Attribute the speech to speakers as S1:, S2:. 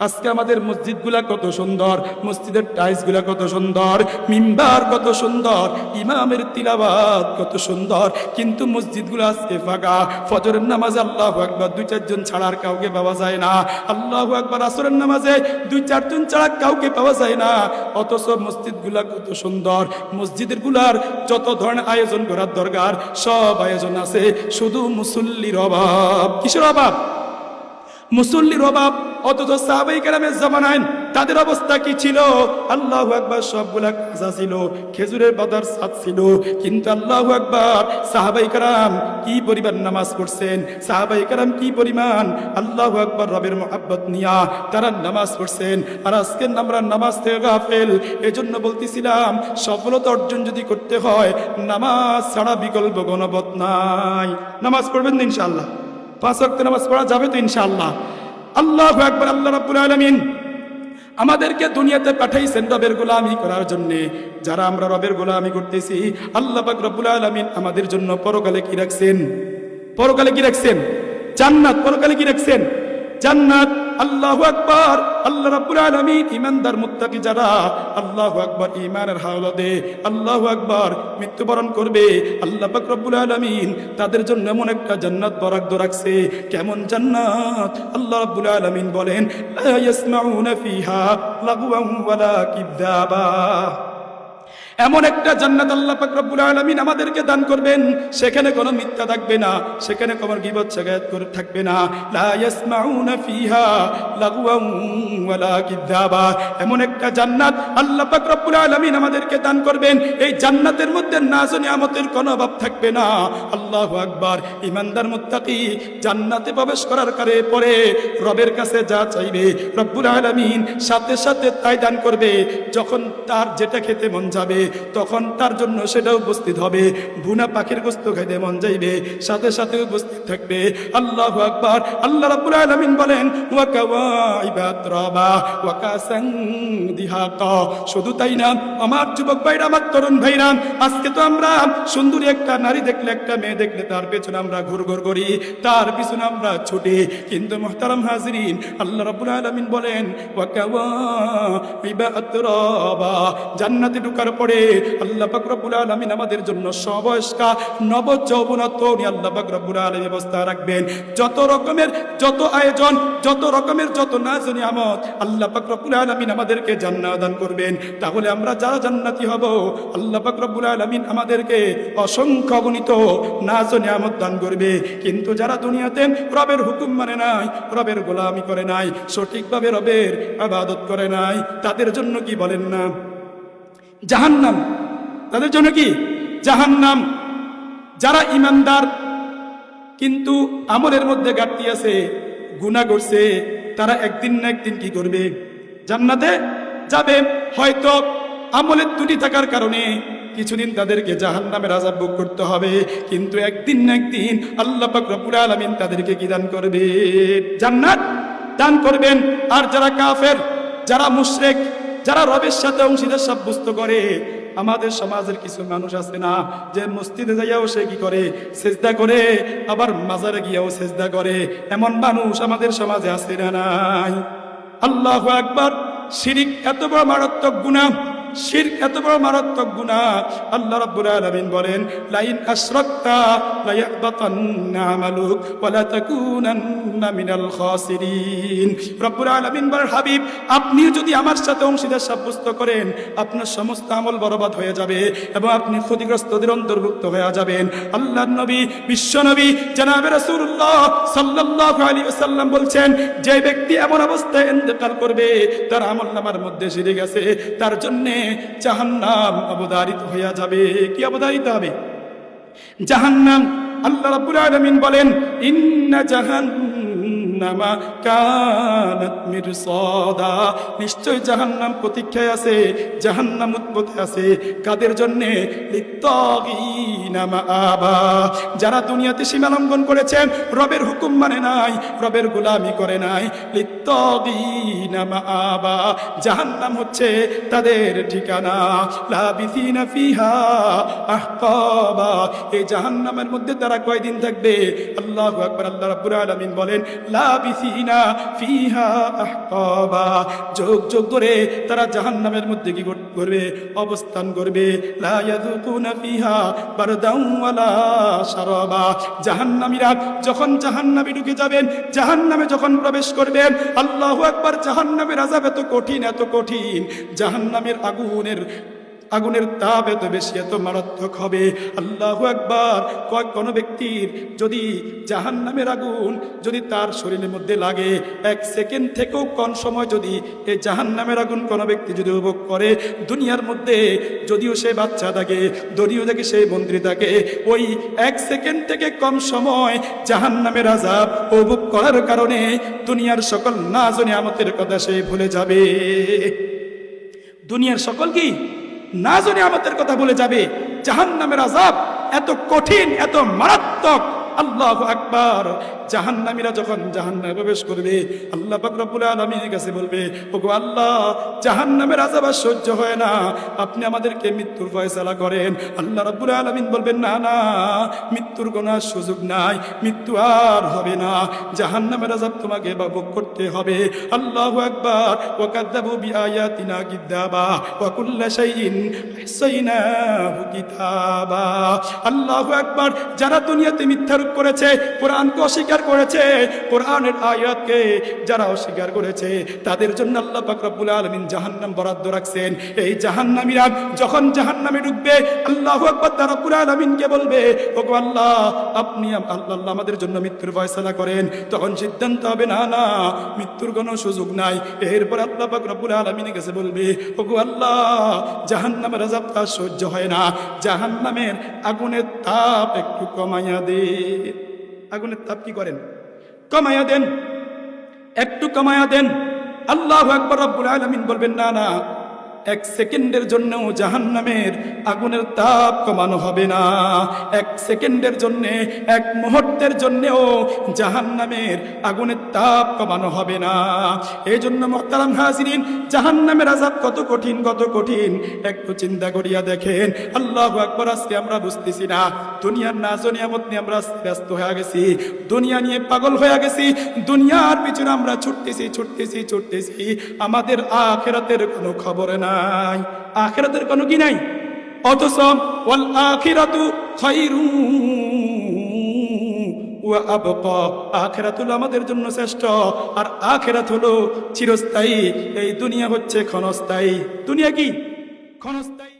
S1: আজকে আমাদের মসজিদগুলা কত সুন্দর, মসজিদের টাইলসগুলা কত সুন্দর, মিম্বার কত সুন্দর, ইমামের তিলাবাত কত সুন্দর, কিন্তু মসজিদগুলো আজকে ফাঁকা। ফজরের নামাজে আল্লাহ একবার দুই চারজন ছাড়ার কাউকে পাওয়া যায় না। আল্লাহ একবার আসরের নামাজে দুই চারজন ছাড়া কাউকে পাওয়া যায় না। অথচ মসজিদগুলা কত সুন্দর, মসজিদেরগুলার যত ধরনের আয়োজন করার দরকার, সব আয়োজন আছে, শুধু মুসল্লির অভাব। কিসের অভাব? মুসল্লির অভাব, অথচ সাহাবাই কেরামের জামানায় তাদের অবস্থা কি ছিল? আল্লাহ একবার সবগুলা কাজা ছিল, খেজুরের বাদার সাত ছিল, কিন্তু আল্লাহ একবার সাহাবাই কারাম কি পরিমাণ নামাজ পড়ছেন? সাহাবাই কারাম কি পরিমাণ আল্লাহ একবার রবের মোহাব্বত নিয়া তারা নামাজ পড়ছেন? আর আজকে আমরা নামাজ থেকে গাফেল, এজন্য বলতেছিলাম, সফলতা অর্জন যদি করতে হয়, নামাজ ছাড়া বিকল্প গণবত নাই। নামাজ পড়বেন তো ইনশাআল্লাহ। পাঁচ নামাজ পড়া যাবে তো ইনশাআল্লাহ। আল্লাহ একবার আল্লাহ রাবুল আলমিন আমাদেরকে দুনিয়াতে পাঠাইছেন রবের গোলামি করার জন্যে। যারা আমরা রবের গোলামি করতেছি, আল্লাহ পাক রব্বুল আলমিন আমাদের জন্য পরকালে কি রাখছেন? পরকালে কি রাখছেন? জান্নাত, পরকালে কি রাখছেন? জান্নাত আল্লাহু আকবার, আল্লাহ রাব্বুল আলামিন ইমানদার মুত্তাকি যারা, আল্লাহ আকবার, ঈমানের হাওলাতে আল্লাহ আকবার, মৃত্যুবরণ করবে, আল্লাহ পাক রব্বুল আলামিন তাদের জন্য এমন একটা জান্নাত বরাদ্দ রাখছে, কেমন জান্নাত? আল্লাহ রাব্বুল আলামিন বলেন ইয়াসমাউনা ফিহা ওয়ালা এমন একটা জান্নাত আল্লাহ পাক রব্বুল আলামিন আমাদেরকে দান করবেন, সেখানে কোনো মিথ্যা থাকবে না, সেখানে কোনো গীবত শাগায়াত করে, থাকবে না। লা ইয়াসমাউনা ফিহা কিযাবা এমন একটা জান্নাত আল্লাহ পাক রব্বুল আলামিন আমাদেরকে দান করবেন, এই জান্নাতের মধ্যে নাজ নিয়ামতের কোনো অভাব থাকবে না। আল্লাহু আকবার। ইমানদার মুত্তাকি জান্নাতে প্রবেশ করার কারে পরে রবের কাছে যা চাইবে রব্বুল আলামিন সাথে সাথে তাই দান করবে, যখন তার যেটা খেতে মন যাবে তখন তার জন্য সেটা উপস্থিত হবে। বুনা পাখির গোস্ত খাইতে মন যাইবে, সাথে সাথে উপস্থিত থাকবে। আল্লাহ আকবার, আল্লাহ রাব্বুল আলামিন বলেন শুধু তাই না, আমার যুবক ভাইরা, আমার তরুণ ভাইরা, আজকে তো আমরা সুন্দরী একটা নারী দেখলে, একটা মেয়ে দেখলে, তার পেছনে আমরা ঘুর ঘুর করি, তার পিছনে আমরা ছুটি। কিন্তু মোহতারাম হাজরিন, আল্লাহ রাব্বুল আলামিন বলেন জান্নাতে ঢোকার পরে আমাদেরকে দান করবেন। তাহলে আমরা যারা জান্নাতি হব, আল্লাহ পাক রব্বুল আলামিন আমাদেরকে অসংখ্য গণিত নিয়ামত দান করবে। কিন্তু যারা দুনিয়াতে রবের হুকুম মানে নাই, রবের গোলামি করে নাই, সঠিকভাবে রবের আবাদত করে নাই, তাদের জন্য কি বলেন না? জাহান্নাম। তাদের জন্য কি? জাহান্নাম। যারা ইমানদার, কিন্তু আমলের মধ্যে ঘাটতি আছে গুণা করছে, তারা একদিন না একদিন কি করবে? জান্নাতে যাবে। হয়তো আমলের ত্রুটি থাকার কারণে কিছুদিন তাদেরকে জাহান নামের আজাব ভোগ করতে হবে, কিন্তু একদিন না একদিন আল্লাহ রব্বুল আলামিন তাদেরকে কি দান করবে? জান্নাত দান করবেন। আর যারা কাফের, যারা মুশরিক যারা রবের সাথে অংশীদার সাব্যস্ত করে, আমাদের সমাজের কিছু মানুষ আছে না, যে মসজিদে যাইয়াও সে কি করে? সেজদা করে, আবার মাজারে গিয়েও সেজদা করে। এমন মানুষ আমাদের সমাজে আছে না নাই? আল্লাহ একবার শিরিক এত বড় মারাত্মক গুণা শির এত বড় মারাত্মক গুণা আল্লাহ রাব্বুল আলামিন বলেন, লাইন এবং আপনি অন্তর্ভুক্ত হয়ে যাবেন। বলছেন, যে ব্যক্তি এমন অবস্থায় করবে, তার আমল নামার মধ্যে সিরে গেছে তার জন্য জাহান্নাম অবদারিত হইয়া যাবে। কি অবদারিত হবে? জাহান্নাম আল্লাহ রাব্বুল আলামিন বলেন ইন্না জাহান্নামা কানাত মিরসাদা। নিশ্চয় জাহান্নাম প্রতীক্ষায় আছে, জাহান্নাম আছে। কাদের জন্য? মাআবা। যারা দুনিয়াতে সীমা লঙ্ঘন করেছেন রবের হুকুম মানে নাই, রবের গোলামি করে নাই। লিত্তাগিনা মাআবা। জাহান্নাম হচ্ছে তাদের ঠিকানা। লাবিথিনা ফিহা আহকাবা। এই জাহান্নামের মধ্যে তারা কয়দিন থাকবে? আল্লাহু আকবার, আল্লাহ রাব্বুল আলামিন বলেন, লা লাবিসিনা ফিহা আহকাবা। যোগ যোগ ধরে তারা জাহান্নামের মধ্যে কি করবে অবস্থান করবে লা ইয়াযুকুনা ফিহা বারদাও ওয়ালা শারাবা। জাহান্নামীরা যখন জাহান্নামে ঢুকে যাবেন, জাহান্নামে যখন প্রবেশ করবেন, আল্লাহু আকবার, জাহান্নামের আযাব এত কঠিন এত কঠিন। জাহান্নামের আগুনের আগুনের তাপ এত বেশি, এত মারাত্মক হবে। আল্লাহ একবার কয়েক কোনো ব্যক্তির যদি জাহান নামের আগুন যদি তার শরীরের মধ্যে লাগে, এক সেকেন্ড থেকেও কম সময় যদি এই জাহান নামের আগুন কোনো ব্যক্তি যদি উপভোগ করে, দুনিয়ার মধ্যে যদিও সে বাচ্চা থাকে যদিও থাকে সেই মন্ত্রী থাকে, ওই এক সেকেন্ড থেকে কম সময় জাহান নামের আজাব উপভোগ করার কারণে দুনিয়ার সকল না জনে আমাদের কথা সে ভুলে যাবে। দুনিয়ার সকল কি? না জানি আমাদের কথা বলে যাবে জাহান নামের আজাব এত কঠিন, এত মারাত্মক। আল্লাহ আকবার। জাহান্নামীরা যখন জাহান্নামে প্রবেশ করবে, আল্লাহ পাক রব্বুল আলামিনের কাছে বলবে, ওগো আল্লাহ, জাহান্নামের আযাব আর সহ্য হয় না। আপনি আমাদেরকে মৃত্যুর ফয়সালা করেন। আল্লাহ রাব্বুল আলামিন বলবেন, না না, মৃত্যুর কোনো সুযোগ নাই। মৃত্যু আর হবে না। জাহান্নামের আযাব তোমাকে ভোগ করতে হবে। আল্লাহু আকবার। ওয়া কাযযাবু বিআয়াতিনা কিদ্দাবা ওয়া কুল্লা শাইইন আহসাইনাহু কিতাবা। আল্লাহু আকবার। যারা দুনিয়াতে মিথ্যারূপ করেছে, কোরআনকে অস্বীকার করেছে কোরআনের আয়াতকে যারা অস্বীকার করেছে, তাদের জন্য আল্লাহ পাক রব্বুল আলামিন জাহান্নাম বরাদ্দ রাখছেন। এই জাহান্নামীরা যখন জাহান্নামে ঢুকবে, আল্লাহু আকবার তারা রব্বুল আলামিনকে বলবে, ওগো আল্লাহ, আপনি আল্লাহ আমাদের জন্য মৃত্যুর ফয়সালা করেন। তখন সিদ্ধান্ত হবে, না না, মৃত্যুর কোনো সুযোগ নাই। এরপর আল্লাহ পাক রব্বুল আলামিনের কাছে বলবে, ওগো আল্লাহ জাহান্নামের আযাব তার সহ্য হয় না। জাহান্নামের আগুনের তাপ একটু কমাইয়া দে। আগুনের তাপ কি করেন? কমায়া দেন। একটু কমায়া দেন। আল্লাহ একবার রব্বুল আলমিন বলবেন, না না, এক সেকেন্ডের জন্যও জাহান্নামের আগুনের তাপ কমানো হবে না। এক সেকেন্ডের জন্যে, এক মুহূর্তের জন্যেও জাহান্নামের আগুনের তাপ কমানো হবে না। এই জন্য মহতারাম হাজিরিন, জাহান্নামের আজাব কত কঠিন কত কঠিন। একটু চিন্তা করিয়া দেখেন, আল্লাহ আকবর, আজকে আমরা বুঝতেছি না। দুনিয়ার নাজ নিয়ামত নিয়ে আমরা ব্যস্ত হয়ে গেছি। দুনিয়া নিয়ে পাগল হয়ে গেছি। দুনিয়ার পিছনে আমরা ছুটতেছি ছুটতেছি ছুটতেছি। আমাদের আখেরাতের কোনো খবর নাই। আখেরাতের কোনো কি নাই? অথচ ওয়াল আখিরাতু খায়রু আখেরাত হলো আমাদের জন্য শ্রেষ্ঠ, আর আখেরাত হলো চিরস্থায়ী, এই দুনিয়া হচ্ছে ক্ষণস্থায়ী। দুনিয়া কি? ক্ষণস্থায়ী।